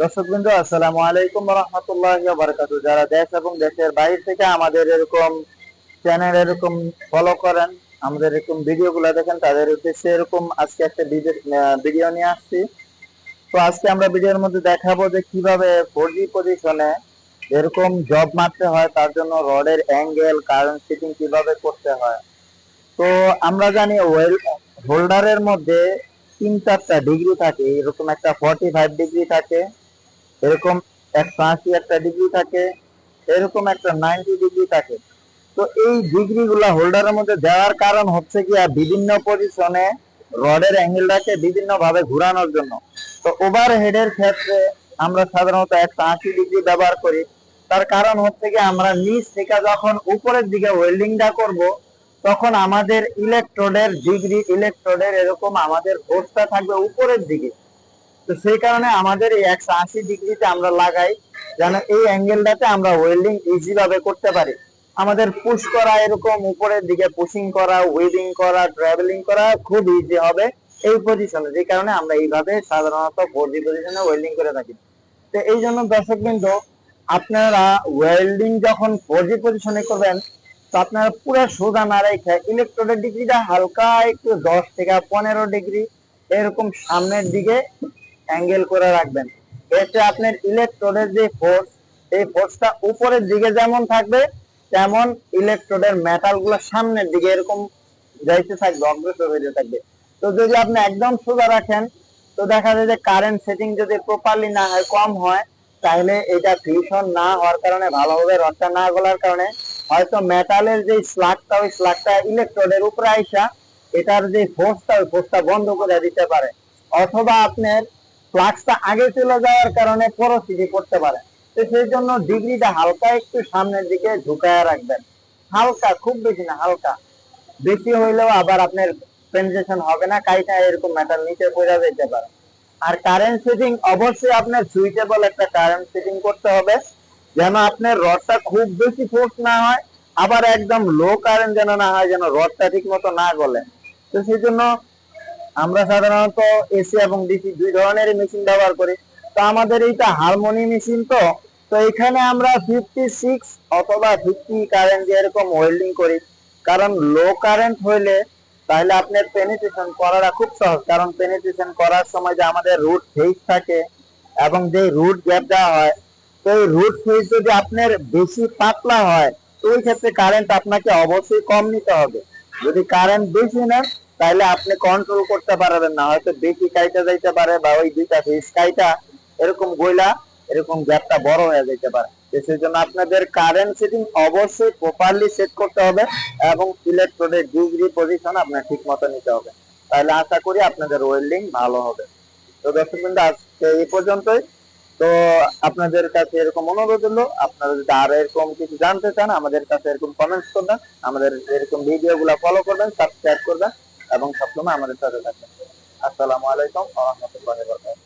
দর্শক বিন্দু আসসালামু আলাইকুম রহমতুল্লাহ বারকাতু যারা দেশ এবং দেশের বাইরে থেকে আমাদের এরকম চ্যানেল এরকম ফলো করেন, আমাদের এরকম ভিডিও গুলা দেখেন, তাদের উদ্দেশ্যে এরকম আজকে একটা ভিডিও নিয়ে আসছি। তো আজকে আমরা ভিডিওর মধ্যে দেখাবো যে কীভাবে ফোর জি পজিশনে এরকম জব মারতে হয়, তার জন্য রডের অ্যাঙ্গেল কারেন্ট ফিটিং কীভাবে করতে হয়। তো আমরা জানি ওয়েল হোল্ডারের মধ্যে তিন চারটা ডিগ্রি থাকে, এরকম একটা ফর্টি ফাইভ ডিগ্রি থাকে। এরকম একশো আশি একটা ডিগ্রি থাকে, এরকম একটা নাইনটি ডিগ্রি থাকে। তো এই ডিগ্রি গুলা হোল্ডারের মধ্যে দেওয়ার কারণ হচ্ছে কি আর বিভিন্ন পজিশনে রডের অ্যাঙ্গেলটাকে বিভিন্ন ভাবে ঘোরানোর জন্য। তো ওভার হেডের ক্ষেত্রে আমরা সাধারণত একশো আশি ডিগ্রি ব্যবহার করি। তার কারণ হচ্ছে কি আমরা নিচ থেকে যখন উপরের দিকে ওয়েল্ডিংটা করব, তখন আমাদের ইলেকট্রোডের ডিগ্রি ইলেকট্রোডের এরকম আমাদের ফোর্সটা থাকবে উপরের দিকে। তো সেই কারণে আমাদের এই একশো আশি ডিগ্রিতে আমরা লাগাই, যেন এই অ্যাঙ্গেলটাতে আমরা ওয়েল্ডিং ইজি ভাবে করতে পারি। আমাদের পুশ করা এরকম, উপরের দিকে পুশিং করা ওয়েডিং করা ট্রাভেলিং করা খুব ইজি হবে এই পজিশনে যে কারণে আমরা এইভাবে সাধারণত ফোর জি পজিশনে ওয়েল্ডিং করে থাকি। তো এই জন্য দর্শক বিন্দু আপনারা ওয়েল্ডিং যখন ফোর জি পজিশনে করবেন, তো আপনারা পুরো সোজা না রেখে ইলেকট্রোডের ডিগ্রিটা হালকা একটু দশ থেকে পনেরো ডিগ্রি, এরকম সামনের দিকে অ্যাঙ্গেল করে রাখবেন। এতে আপনার ইলেকট্রোডের যে ফোর্স এই ফোর্সটা উপরের দিকে যেমন থাকবে, তেমন ইলেকট্রোডের মেটালগুলো সামনের দিকে এরকম যাইতে থাকবে, অগ্রসর হইতে থাকবে। তো যদি আপনি একদম সোজা রাখেন, তো দেখা যায় যে কারেন্ট সেটিং যদি প্রপারলি না হয়, কম হয়, তাহলে এটা ফিউশন না হওয়ার কারণে, ভালোভাবে রডটা না গলার কারণে, হয়তো মেটালের যে স্লাগটা ওই স্লাগটা ইলেকট্রোডের উপরে আইসা, এটার যে ফোর্সটা ওই ফোর্সটা বন্ধ করে দিতে পারে। অথবা আপনার ফ্লাক্সটা আগে চলে যাওয়ার কারণে পরোসিটি করতে পারে। তো সেই জন্য ডিগ্রিটা হালকা একটু সামনের দিকে ঝুঁকায় রাখবেন। হালকা, খুব বেশি না, হালকা। বেশি হইলেও আবার আপনার পেনিট্রেশন হবে না, কাইটা এরকম মেটাল নিচে পড়ে যেতে পারে। আর কারেন্ট সেটিং অবশ্যই আপনার সুইটেবল একটা কারেন্ট সেটিং করতে হবে, যেন আপনার রডটা খুব বেশি ফোর্স না হয়, আবার একদম লো কারেন্ট যেন না হয়, যেন রডটা ঠিক মতো না গলে। তো সেই জন্য আমরা সাধারণত এসি এবং ডিসি দুই ধরনের মেশিন ব্যবহার করি। তো আমাদের এইটা হারমোনি মেশিন তো। তো এখানে আমরা ফিফটি সিক্স অথবা ফিফটি কারেন্ট এরকম ওয়েল্ডিং করি। কারণ লো কারেন্ট হইলে তাহলে আপনার পেনিট্রেশন করাটা খুব সহজ। কারণ পেনিট্রেশন করার সময় যে আমাদের রুট ফেস থাকে এবং যে রুট গ্যাপ দেওয়া হয়, তো এই রুট ফেস যদি আপনার বেশি পাতলা হয়, তো ওই ক্ষেত্রে কারেন্ট আপনাকে অবশ্যই কম নিতে হবে। যদি কারেন্ট বেশি নেন তাহলে আপনি কন্ট্রোল করতে পারবেন না। হয়তো বেশি কাইটা যাইতে পারে বা ওই দুইটা ফেস কাইটা, এরকম গইলা এরকম গ্যাপটা বড় হয়ে যেতে পারে। সেই জন্য আপনাদের কারেন্ট সেটিং অবশ্যই প্রপারলি সেট করতে হবে এবং ইলেকট্রনের ডিগ্রি পজিশন আপনার ঠিক মতো নিতে হবে। তাহলে আশা করি আপনাদের ওয়েল্ডিং ভালো হবে। তো দর্শক বিন্দু, আজকে এই পর্যন্তই। তো আপনাদের কাছে এরকম অনুরোধ হলো, আপনারা যদি আরও এরকম কিছু জানতে চান, আমাদের কাছে এরকম কমেন্টস করবেন, আমাদের এরকম ভিডিও গুলা ফলো করবেন সাবস্ক্রাইব করবেন। এবং সবসময় আমাদের সাথে থাকবেন। আসসালামু আলাইকুম আহমতুল্লাহ বরকাত